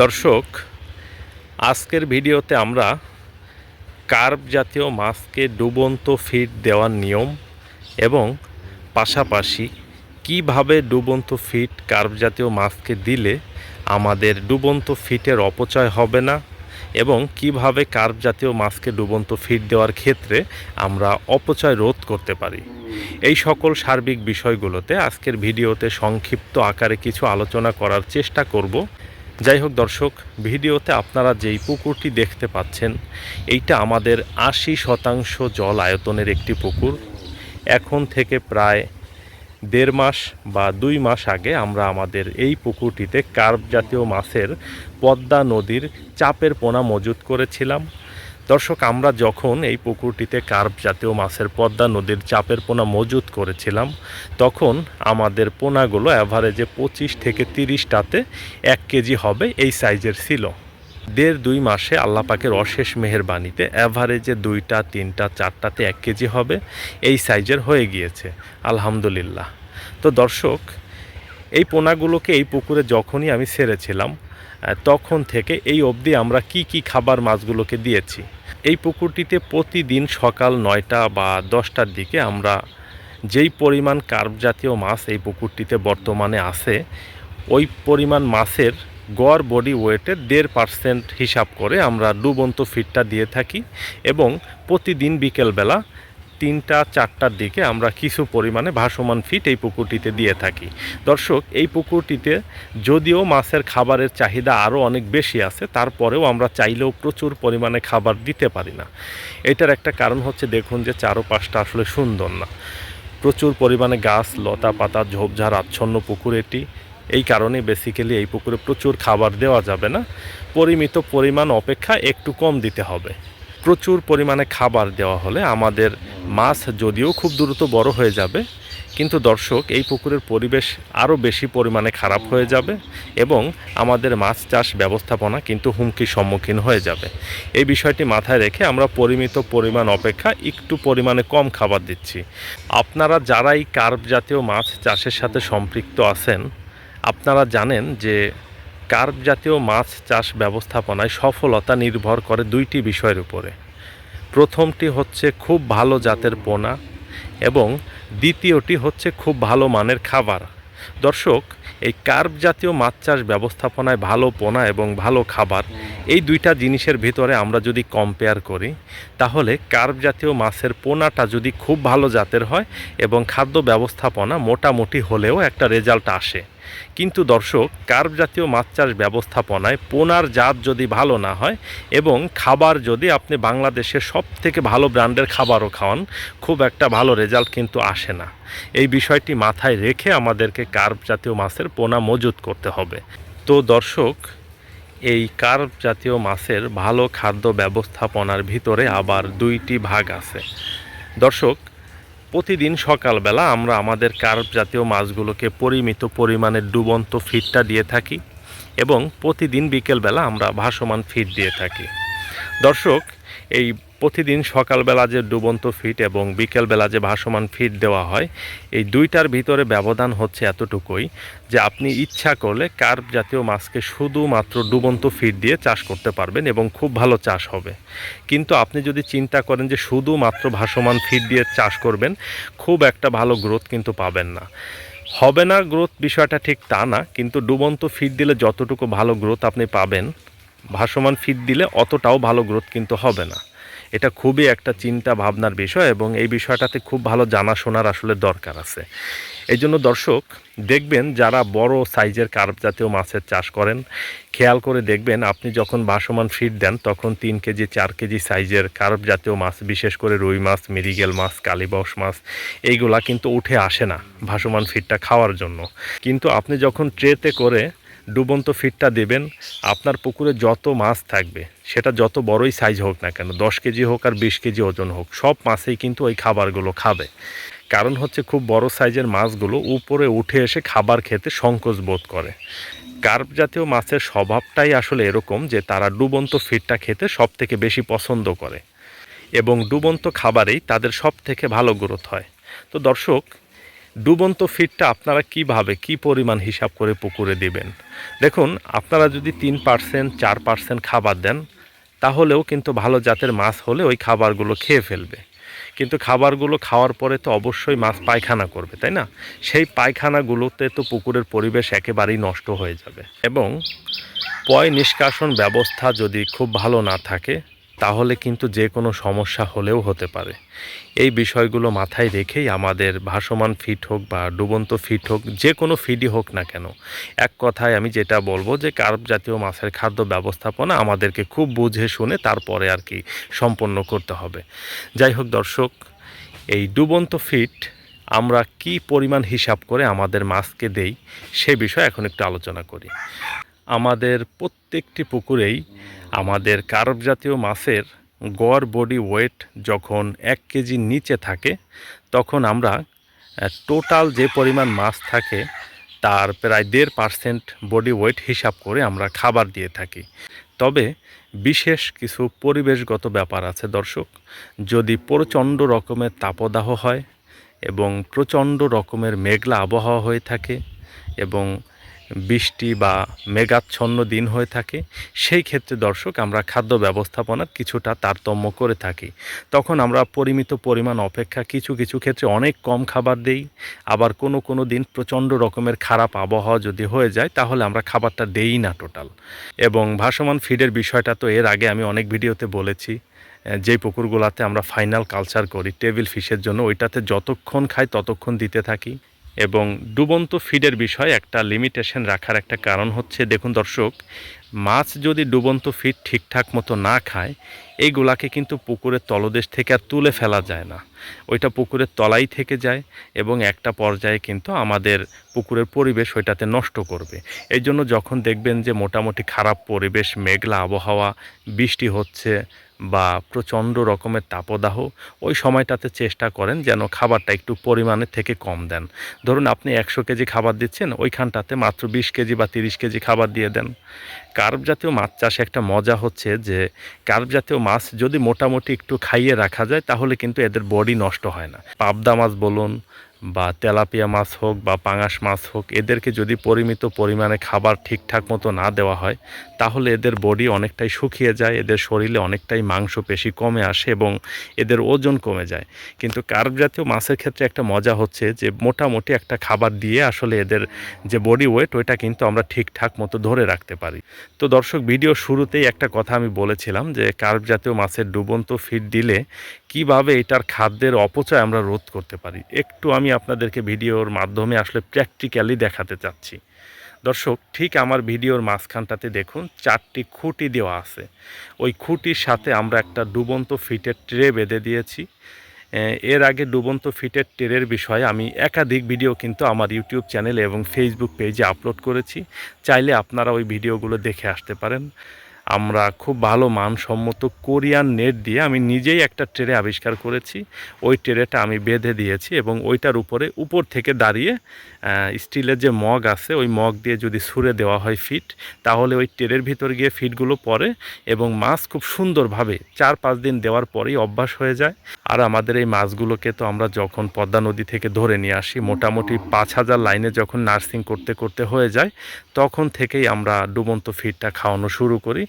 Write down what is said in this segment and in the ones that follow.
দর্শক, আজকের ভিডিওতে আমরা কার্প জাতীয় মাছকে ডুবন্ত ফিড দেওয়ার নিয়ম এবং পাশাপাশি কীভাবে ডুবন্ত ফিড কার্প জাতীয় মাছকে দিলে আমাদের ডুবন্ত ফিটের অপচয় হবে না এবং কীভাবে কার্প জাতীয় মাছকে ডুবন্ত ফিড দেওয়ার ক্ষেত্রে আমরা অপচয় রোধ করতে পারি। এই সকল সার্বিক বিষয়গুলোতে আজকের ভিডিওতে সংক্ষিপ্ত আকারে কিছু আলোচনা করার চেষ্টা করব। যাই হোক দর্শক, ভিডিওতে আপনারা যেই পুকুরটি দেখতে পাচ্ছেন, এইটা আমাদের আশি শতাংশ জল আয়তনের একটি পুকুর। এখন থেকে প্রায় দেড় মাস বা দুই মাস আগে আমরা আমাদের এই পুকুরটিতে কার্প জাতীয় মাছের পদ্মা নদীর চাপের পোনা মজুত করেছিলাম। দর্শক, আমরা যখন এই পুকুরটিতে কার্প জাতীয় মাছের পদ্মা নদীর চাপের পোনা মজুত করেছিলাম, তখন আমাদের পোনাগুলো অ্যাভারেজে পঁচিশ থেকে তিরিশটাতে এক কেজি হবে এই সাইজের ছিল। দেড় দুই মাসে আল্লাহ পাকের অশেষ মেহেরবানিতে অ্যাভারেজে দুইটা, তিনটা, চারটাতে এক কেজি হবে এই সাইজের হয়ে গিয়েছে, আলহামদুলিল্লাহ। তো দর্শক, এই পোনাগুলোকে এই পুকুরে যখনই আমি ছেড়েছিলাম তখন থেকে এই অবধি আমরা কি কি খাবার মাছগুলোকে দিয়েছি। এই পুকুরটিতে প্রতিদিন সকাল নয়টা বা দশটার দিকে আমরা যেই পরিমাণ কার্প জাতীয় মাছ এই পুকুরটিতে বর্তমানে আছে, ওই পরিমাণ মাছের গড় বডি ওয়েটের দেড় পার্সেন্ট হিসাব করে আমরা ডুবন্ত ফিটটা দিয়ে থাকি এবং প্রতিদিন বিকেলবেলা তিনটা, চারটার দিকে আমরা কিছু পরিমাণে ভাসমান ফিট এই পুকুরটিতে দিয়ে থাকি। দর্শক, এই পুকুরটিতে যদিও মাছের খাবারের চাহিদা আরও অনেক বেশি আছে, তারপরেও আমরা চাইলেও প্রচুর পরিমাণে খাবার দিতে পারি না। এটার একটা কারণ হচ্ছে, দেখুন যে চারোপাশটা আসলে সুন্দর না। প্রচুর পরিমাণে গাছ লতা পাতা ঝোপঝাড় আচ্ছন্ন পুকুর এটি। এই কারণে বেসিক্যালি এই পুকুরে প্রচুর খাবার দেওয়া যাবে না। পরিমিত পরিমাণ অপেক্ষা একটু কম দিতে হবে। প্রচুর পরিমাণে খাবার দেওয়া হলে আমাদের মাছ যদিও খুব দ্রুত বড় হয়ে যাবে, কিন্তু দর্শক, এই পুকুরের পরিবেশ আরও বেশি পরিমাণে খারাপ হয়ে যাবে এবং আমাদের মাছ চাষ ব্যবস্থাপনা কিন্তু হুমকির সম্মুখীন হয়ে যাবে। এই বিষয়টি মাথায় রেখে আমরা পরিমিত পরিমাণ অপেক্ষা একটু পরিমাণে কম খাবার দিচ্ছি। আপনারা যারাই কার্প জাতীয় মাছ চাষের সাথে সম্পৃক্ত আছেন, আপনারা জানেন যে কার্প জাতীয় মাছ চাষ ব্যবস্থাপনায় সফলতা নির্ভর করে দুইটি বিষয়ের উপরে। প্রথমটি হচ্ছে খুব ভালো জাতের পোনা এবং দ্বিতীয়টি হচ্ছে খুব ভালো মানের খাবার। দর্শক, এই কার্প জাতীয় মাছ চাষ ব্যবস্থাপনায় ভালো পোনা এবং ভালো খাবার এই দুইটা জিনিসের ভিতরে আমরা যদি কম্পেয়ার করি, তাহলে কার্প জাতীয় মাছের পোনাটা যদি খুব ভালো জাতের হয় এবং খাদ্য ব্যবস্থাপনা মোটামুটি হলেও একটা রেজাল্ট আসে। কিন্তু দর্শক কার্প জাতীয় মাছ চাষ ব্যবস্থাপনায় পোনার জাত যদি ভালো না হয় এবং খাবার যদি আপনি বাংলাদেশের সব থেকে ভালো ব্র্যান্ডের খাবারও খাওয়ান, খুব একটা ভালো রেজাল্ট কিন্তু আসে না। এই বিষয়টি মাথায় রেখে আমাদেরকে কার্প জাতীয় মাছের পোনা মজুত করতে হবে। তো দর্শক, এই কার্প জাতীয় মাছের ভালো খাদ্য ব্যবস্থাপনার ভিতরে আবার দুইটি ভাগ আছে। দর্শক প্রতিদিন সকালবেলা আমরা আমাদের কার্প জাতীয় মাছগুলোকে পরিমিত পরিমাণে ডুবন্ত ফিডটা দিয়ে থাকি এবং প্রতিদিন বিকেলবেলা আমরা ভাসমান ফিড দিয়ে থাকি। দর্শক, এই প্রতিদিন সকালবেলা যে ডুবন্ত ফিট এবং বিকেলবেলা যে ভাসমান ফিট দেওয়া হয়, এই দুইটার ভিতরে ব্যবধান হচ্ছে এতটুকুই যে আপনি ইচ্ছা করলে কার্প জাতীয় মাছকে শুধুমাত্র ডুবন্ত ফিট দিয়ে চাষ করতে পারবেন এবং খুব ভালো চাষ হবে। কিন্তু আপনি যদি চিন্তা করেন যে শুধুমাত্র ভাসমান ফিট দিয়ে চাষ করবেন, খুব একটা ভালো গ্রোথ কিন্তু পাবেন না। হবে না গ্রোথ বিষয়টা ঠিক তা না, কিন্তু ডুবন্ত ফিট দিলে যতটুকু ভালো গ্রোথ আপনি পাবেন, ভাসমান ফিট দিলে অতটাও ভালো গ্রোথ কিন্তু হবে না। এটা খুবই একটা চিন্তা ভাবনার বিষয় এবং এই বিষয়টাতে খুব ভালো জানাশোনার আসলে দরকার আছে। এই জন্য দর্শক, দেখবেন যারা বড় সাইজের কার্প জাতীয় মাছের চাষ করেন, খেয়াল করে দেখবেন আপনি যখন ভাসমান ফিড দেন, তখন তিন কেজি, চার কেজি সাইজের কার্প জাতীয় মাছ, বিশেষ করে রুই মাছ মিরিগেল মাছ কালীবাউস মাছ, এইগুলা কিন্তু উঠে আসে না ভাসমান ফিডটা খাওয়ার জন্য। কিন্তু আপনি যখন ট্রেতে করে ডুবন্ত ফিডটা দেবেন। আপনার পুকুরে যত মাছ থাকবে, সেটা যত বড়ই সাইজ হোক না কেন, দশ কেজি হোক আর বিশ কেজি ওজন হোক, সব মাছেই কিন্তু ওই খাবারগুলো খাবে। কারণ হচ্ছে খুব বড় সাইজের মাছগুলো উপরে উঠে এসে খাবার খেতে সংকোচ বোধ করে। কার্প জাতীয় মাছের স্বভাবটাই আসলে এরকম যে, তারা ডুবন্ত ফিডটা খেতে সব থেকে বেশি পছন্দ করে। এবং ডুবন্ত খাবারেই তাদের সব থেকে ভালো গ্রোথ হয়। তো দর্শক ডুবন্ত ফিডটা আপনারা কীভাবে, কি পরিমাণ হিসাব করে পুকুরে দিবেন? দেখুন, আপনারা যদি তিন পার্সেন্ট, চার পার্সেন্ট খাবার দেন, তাহলেও কিন্তু ভালো জাতের মাছ হলে ওই খাবারগুলো খেয়ে ফেলবে। কিন্তু খাবারগুলো খাওয়ার পরে তো অবশ্যই মাছ পায়খানা করবে, তাই না? সেই পায়খানাগুলোতে তো পুকুরের পরিবেশ একেবারেই নষ্ট হয়ে যাবে। এবং পয় নিষ্কাশন ব্যবস্থা যদি খুব ভালো না থাকে তাহলে কিন্তু যে কোনো সমস্যা হলেও হতে পারে। এই বিষয়গুলো মাথায় রেখেই আমাদের ভাসমান ফিট হোক বা ডুবন্ত ফিট হোক, যে কোনো ফিডই হোক না কেন, এক কথায় আমি যেটা বলব যে কার্প জাতীয় মাছের খাদ্য ব্যবস্থাপনা আমাদেরকে খুব বুঝে শুনে তারপরে আর কি সম্পন্ন করতে হবে। যাই হোক দর্শক, এই ডুবন্ত ফিট আমরা কি পরিমাণ হিসাব করে আমাদের মাছকে দেই সে বিষয়ে এখন একটু আলোচনা করি। আমাদের প্রত্যেকটি পুকুরেই আমাদের কার্প জাতীয় মাছের গড় বডি ওয়েট যখন এক কেজির নিচে থাকে, তখন আমরা টোটাল যে পরিমাণ মাছ থাকে, তার প্রায় দেড় পার্সেন্ট বডি ওয়েট হিসাব করে আমরা খাবার দিয়ে থাকি। তবে বিশেষ কিছু পরিবেশগত ব্যাপার আছে দর্শক। যদি প্রচণ্ড রকমের তাপদাহ হয় এবং প্রচণ্ড রকমের মেঘলা আবহাওয়া হয়ে থাকে এবং বৃষ্টি বা মেঘাচ্ছন্ন দিন হয়ে থাকে, সেই ক্ষেত্রে দর্শক আমরা খাদ্য ব্যবস্থাপনার কিছুটা তারতম্য করে থাকি। তখন আমরা পরিমিত পরিমাণ অপেক্ষা কিছু কিছু ক্ষেত্রে অনেক কম খাবার দেই। আবার কোনো কোনো দিন প্রচণ্ড রকমের খারাপ আবহাওয়া যদি হয়ে যায়, তাহলে আমরা খাবারটা দেই না টোটাল। এবং ভাসমান ফিডের বিষয়টা তো এর আগে আমি অনেক ভিডিওতে বলেছি, যেই পুকুরগুলোতে আমরা ফাইনাল কালচার করি, টেবিল ফিশের জন্য, ওইটাতে যতক্ষণ খাই ততক্ষণ দিতে থাকি। এবং ডুবন্ত ফিডের বিষয়ে একটা লিমিটেশন রাখার একটা কারণ হচ্ছে, দেখুন দর্শক, মাছ যদি ডুবন্ত ফিড ঠিকঠাক মতো না খায় এইগুলাকে কিন্তু পুকুরের তলদেশ থেকে আর তুলে ফেলা যায় না। ওইটা পুকুরের তলাই থেকে যায় এবং একটা পর্যায়ে কিন্তু আমাদের পুকুরের পরিবেশ ওইটাতে নষ্ট করবে। এই জন্য যখন দেখবেন যে মোটামুটি খারাপ পরিবেশ, মেঘলা আবহাওয়া, বৃষ্টি হচ্ছে বা প্রচণ্ড রকমের তাপদাহ, ওই সময়টাতে চেষ্টা করেন যেন খাবারটা একটু পরিমাণের থেকে কম দেন। ধরুন আপনি একশো কেজি খাবার দিচ্ছেন, ওইখানটাতে মাত্র বিশ কেজি বা তিরিশ কেজি খাবার দিয়ে দেন। কার্প জাতীয় মাছ চাষে একটা মজা হচ্ছে যে কার্প জাতীয় মাছ যদি মোটামুটি একটু খাইয়ে রাখা যায়, তাহলে কিন্তু এদের বডি নষ্ট হয় না। পাবদা মাছ বলুন বা তেলাপিয়া মাছ হোক বা পাঙাশ মাছ হোক, এদেরকে যদি পরিমিত পরিমাণে খাবার ঠিকঠাক মতো না দেওয়া হয়, তাহলে এদের বডি অনেকটাই শুকিয়ে যায়, এদের শরীরে অনেকটাই মাংস পেশি কমে আসে এবং এদের ওজন কমে যায়। কিন্তু কার্প জাতীয় মাছের ক্ষেত্রে একটা মজা হচ্ছে যে, মোটামুটি একটা খাবার দিয়ে আসলে এদের যে বডি ওয়েট ওইটা কিন্তু আমরা ঠিকঠাক মতো ধরে রাখতে পারি। তো দর্শক ভিডিও শুরুতেই একটা কথা আমি বলেছিলাম যে কার্প জাতীয় মাছের ডুবন্ত ফিড দিলে কীভাবে এটার খাদ্যের অপচয় আমরা রোধ করতে পারি। একটু আমি আপনাদেরকে ভিডিওর মাধ্যমে আসলে প্র্যাকটিক্যালি দেখাতে চাচ্ছি। দর্শক, ঠিক আমার ভিডিওর মাঝখানটাতে দেখুন, চারটি খুঁটি দেওয়া আছে। ওই খুঁটির সাথে আমরা একটা ডুবন্ত ফিটের ট্রে বেঁধে দিয়েছি। এর আগে ডুবন্ত ফিটের ট্রের বিষয়ে আমি একাধিক ভিডিও কিন্তু আমার ইউটিউব চ্যানেলে এবং ফেসবুক পেজে আপলোড করেছি। চাইলে আপনারা ওই ভিডিওগুলো দেখে আসতে পারেন। আমরা খুব ভালো মানসম্মত কোরিয়ান নেট দিয়ে আমি নিজেই একটা ট্রে আবিষ্কার করেছি। ওই ট্রেটা আমি বেঁধে দিয়েছি এবং ওইটার উপরে উপর থেকে দাঁড়িয়ে স্টিলের যে মগ আছে, ওই মগ দিয়ে যদি সুরে দেওয়া হয় ফিট, তাহলে ওই ট্রের ভিতর গিয়ে ফিটগুলো পরে এবং মাছ খুব সুন্দরভাবে চার পাঁচ দিন দেওয়ার পরেই অভ্যাস হয়ে যায়। আর আমাদের এই মাছগুলোকে তো আমরা যখন পদ্মা নদী থেকে ধরে নিয়ে আসি, মোটামুটি পাঁচ হাজার লাইনে যখন নার্সিং করতে করতে হয়ে যায়, তখন থেকেই আমরা ডুবন্ত ফিটটা খাওয়ানো শুরু করি।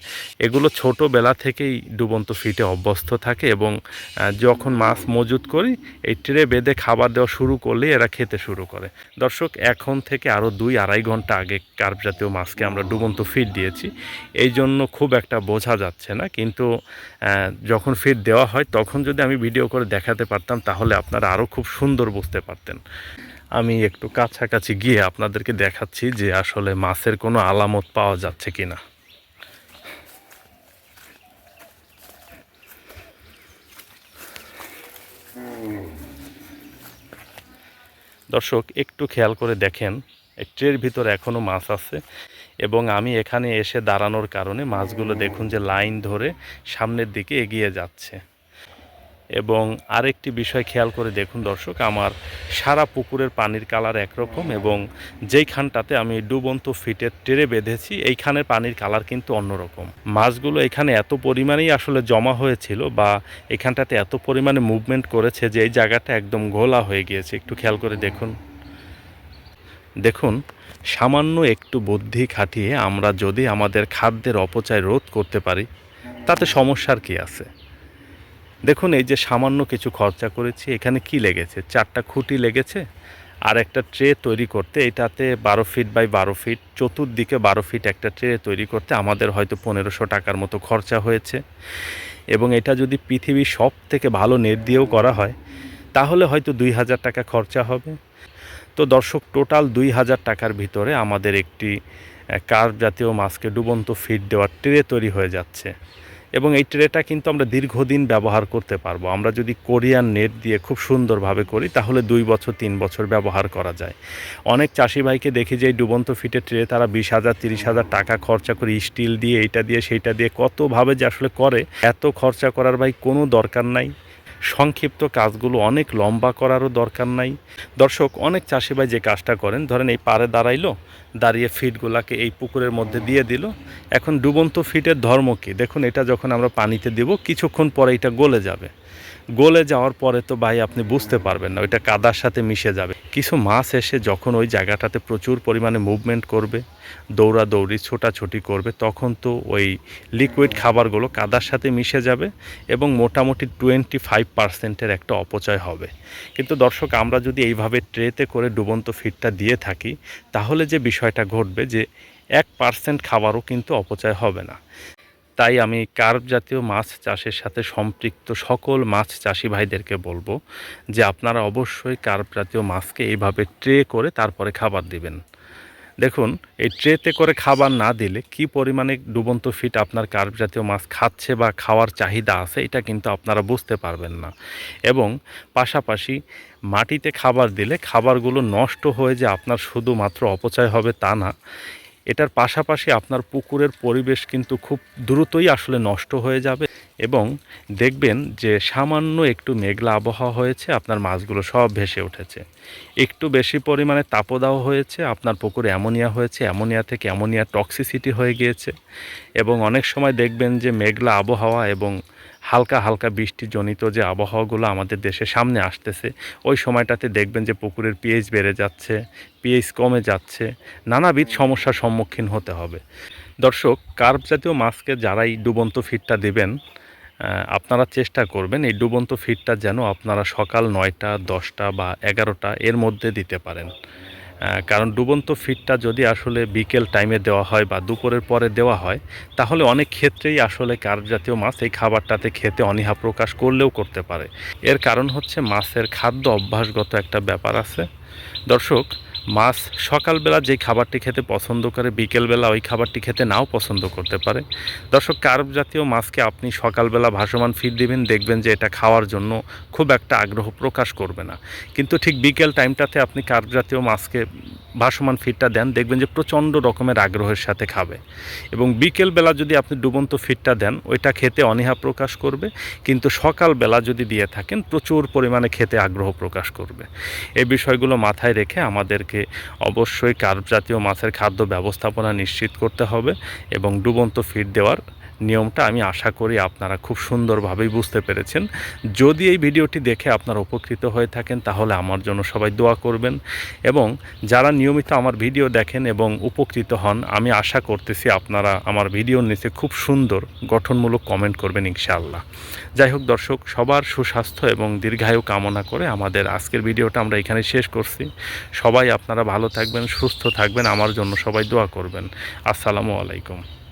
এগুলো ছোটোবেলা থেকেই ডুবন্ত ফিটে অভ্যস্ত থাকে এবং যখন মাছ মজুত করি, এই ট্রে বেঁধে খাবার দেওয়া শুরু করলেই এরা খেতে শুরু করে। দর্শক, এখন থেকে আরও দুই আড়াই ঘণ্টা আগে কার্প জাতীয় মাছকে আমরা ডুবন্ত ফিট দিয়েছি। এই জন্য খুব একটা বোঝা যাচ্ছে না, কিন্তু যখন ফিট দেওয়া হয়, তখন যদি আমি ভিডিও করে দেখাতে পারতাম, তাহলে আপনারা আরও খুব সুন্দর বুঝতে পারতেন। আমি একটু কাছাকাছি গিয়ে আপনাদেরকে দেখাচ্ছি যে আসলে মাছের কোনো আলামত পাওয়া যাচ্ছে কি না দর্শক, একটু খেয়াল করে দেখেন ট্রের ভিতরে এখনও মাছ আছে এবং আমি এখানে এসে দাঁড়ানোর কারণে মাছগুলো দেখুন যে লাইন ধরে সামনের দিকে এগিয়ে যাচ্ছে। এবং আরেকটি বিষয় খেয়াল করে দেখুন দর্শক, আমার সারা পুকুরের পানির কালার একরকম এবং যেইখানটাতে আমি ডুবন্ত ফিটের টেরে বেঁধেছি, এইখানের পানির কালার কিন্তু অন্যরকম। মাছগুলো এখানে এত পরিমাণেই আসলে জমা হয়েছিল বা এখানটাতে এত পরিমাণে মুভমেন্ট করেছে যে এই জায়গাটা একদম ঘোলা হয়ে গিয়েছে। একটু খেয়াল করে দেখুন। দেখুন, সামান্য একটু বুদ্ধি খাটিয়ে আমরা যদি আমাদের খাদ্যের অপচয় রোধ করতে পারি, তাতে সমস্যার কি আছে? দেখুন, এই যে সামান্য কিছু খরচা করেছি, এখানে কি লেগেছে? চারটা খুঁটি লেগেছে, আর একটা ট্রে তৈরি করতে, এটাতে বারো ফিট বাই বারো ফিট, চতুর্দিকে বারো ফিট একটা ট্রে তৈরি করতে আমাদের হয়তো পনেরোশো টাকার মতো খরচা হয়েছে। এবং এটা যদি পৃথিবীর সব থেকে ভালো নেট দিয়েও করা হয়, তাহলে হয়তো দুই হাজার টাকা খরচা হবে। তো দর্শক, টোটাল দুই হাজার টাকার ভিতরে আমাদের একটি কার জাতীয় মাছকে ডুবন্ত ফিট দেওয়ার ট্রে তৈরি হয়ে যাচ্ছে। এবং এই ট্রেটা কিন্তু আমরা দীর্ঘদিন ব্যবহার করতে পারব। আমরা যদি কোরিয়ান নেট দিয়ে খুব সুন্দরভাবে করি, তাহলে দুই বছর, তিন বছর ব্যবহার করা যায়। অনেক চাষি ভাইকে দেখি যে এই ডুবন্ত ফিটে ট্রে তারা বিশ হাজার, তিরিশ হাজার টাকা খরচা করে স্টিল দিয়ে, এইটা দিয়ে, সেইটা দিয়ে কতভাবে যে আসলে করে, এত খরচা করার ভাই কোনো দরকার নাই। সংক্ষিপ্ত কাজগুলো অনেক লম্বা করারও দরকার নাই। দর্শক, অনেক চাষিভাই যে কাজটা করেন, ধরেন এই পাড়ে দাঁড়াইলো, দাঁড়িয়ে ফিটগুলাকে এই পুকুরের মধ্যে দিয়ে দিল। এখন ডুবন্ত ফিটের ধর্ম কী? দেখুন, এটা যখন আমরা পানিতে দেব, কিছুক্ষণ পরে এটা গলে যাবে। গলে যাওয়ার পরে তো ভাই আপনি বুঝতে পারবেন না, ওইটা কাদার সাথে মিশে যাবে। কিছু মাছ এসে যখন ওই জায়গাটাতে প্রচুর পরিমাণে মুভমেন্ট করবে, দৌড়াদৌড়ি, ছোটাছুটি করবে, তখন তো ওই লিকুইড খাবারগুলো কাদার সাথে মিশে যাবে এবং মোটামুটি টোয়েন্টি ফাইভ পার্সেন্টের একটা অপচয় হবে। কিন্তু দর্শক, আমরা যদি এইভাবে ট্রেতে করে ডুবন্ত ফিটটা দিয়ে থাকি, তাহলে যে বিষয়টা ঘটবে যে এক পার্সেন্ট খাবারও কিন্তু অপচয় হবে না। তাই আমি কার্প জাতীয় মাছ চাষের সাথে সম্পৃক্ত সকল মাছ চাষি ভাইদেরকে বলব যে আপনারা অবশ্যই কার্প জাতীয় মাছকে এইভাবে ট্রে করে তারপরে খাবার দিবেন। দেখুন, এই ট্রেতে করে খাবার না দিলে কি পরিমাণে ডুবন্ত ফিট আপনার কার্প জাতীয় মাছ খাচ্ছে বা খাওয়ার চাহিদা আছে, এটা কিন্তু আপনারা বুঝতে পারবেন না। এবং পাশাপাশি মাটিতে খাবার দিলে খাবারগুলো নষ্ট হয়ে যে আপনার শুধুমাত্র অপচয় হবে তা না এটার পাশাপাশি আপনার পুকুরের পরিবেশ কিন্তু খুব দ্রুতই আসলে নষ্ট হয়ে যাবে এবং দেখবেন যে সামান্য একটু মেঘলা আবহাওয়া হয়েছে, আপনার মাছগুলো সব ভেসে উঠেছে। একটু বেশি পরিমাণে তাপদাহ হয়েছে, আপনার পুকুরে অ্যামোনিয়া হয়েছে, অ্যামোনিয়া থেকে অ্যামোনিয়া টক্সিসিটি হয়ে গিয়েছে এবং অনেক সময় দেখবেন যে মেঘলা আবহাওয়া এবং হালকা হালকা বৃষ্টিজনিত যে আবহাওয়াগুলো আমাদের দেশে সামনে আসতেছে, ওই সময়টাতে দেখবেন যে পুকুরের পিএইচ বেড়ে যাচ্ছে পিএইচ কমে যাচ্ছে, নানাবিধ সমস্যার সম্মুখীন হতে হবে। দর্শক, কার্প জাতীয় মাছকে যারাই ডুবন্ত ফিটটা দেবেন আপনারা চেষ্টা করবেন এই ডুবন্ত ফিটটা যেন আপনারা সকাল নয়টা, দশটা বা এগারোটা এর মধ্যে দিতে পারেন। কারণ ডুবন্ত ফিটটা যদি আসলে বিকেল টাইমে দেওয়া হয় বা দুপুরের পরে দেওয়া হয়, তাহলে অনেক ক্ষেত্রেই আসলে কার জাতীয় মাছ এই খাবারটাতে খেতে অনীহা প্রকাশ করলেও করতে পারে। এর কারণ হচ্ছে মাছের খাদ্য অভ্যাসগত একটা ব্যাপার আছে। দর্শক মাছ সকালবেলা যে খাবারটি খেতে পছন্দ করে, বিকেলবেলা ওই খাবারটি খেতে নাও পছন্দ করতে পারে। দর্শক, কার্ব জাতীয় মাছকে আপনি সকালবেলা ভাসমান ফিড দিবেন, দেখবেন যে এটা খাওয়ার জন্য খুব একটা আগ্রহ প্রকাশ করবে না। কিন্তু ঠিক বিকেল টাইমটাতে আপনি কার্ব জাতীয় মাছকে ভাসমান ফিডটা দেন, দেখবেন যে প্রচণ্ড রকমের আগ্রহের সাথে খাবে। এবং বিকেলবেলা যদি আপনি ডুবন্ত ফিডটা দেন, ওইটা খেতে অনীহা প্রকাশ করবে, কিন্তু সকালবেলা যদি দিয়ে থাকেন, প্রচুর পরিমাণে খেতে আগ্রহ প্রকাশ করবে। এই বিষয়গুলো মাথায় রেখে আমাদেরকে অবশ্যই কার্ব জাতীয় মাছের খাদ্য ব্যবস্থাপনা নিশ্চিত করতে হবে এবং ডুবন্ত ফিড দেওয়ার নিয়মটা আমি আশা করি আপনারা খুব সুন্দরভাবেই বুঝতে পেরেছেন। যদি এই ভিডিওটি দেখে আপনারা উপকৃত হয়ে থাকেন, তাহলে আমার জন্য সবাই দোয়া করবেন এবং যারা নিয়মিত আমার ভিডিও দেখেন এবং উপকৃত হন, আমি আশা করতেছি আপনারা আমার ভিডিওর নিচে খুব সুন্দর, গঠনমূলক কমেন্ট করবেন ইনশাআল্লাহ। যাই হোক দর্শক, সবার সুস্বাস্থ্য এবং দীর্ঘায়ু কামনা করে আমাদের আজকের ভিডিওটা আমরা এখানে শেষ করছি। সবাই আপনারা ভালো থাকবেন, সুস্থ থাকবেন, আমার জন্য সবাই দোয়া করবেন। আসসালামু আলাইকুম।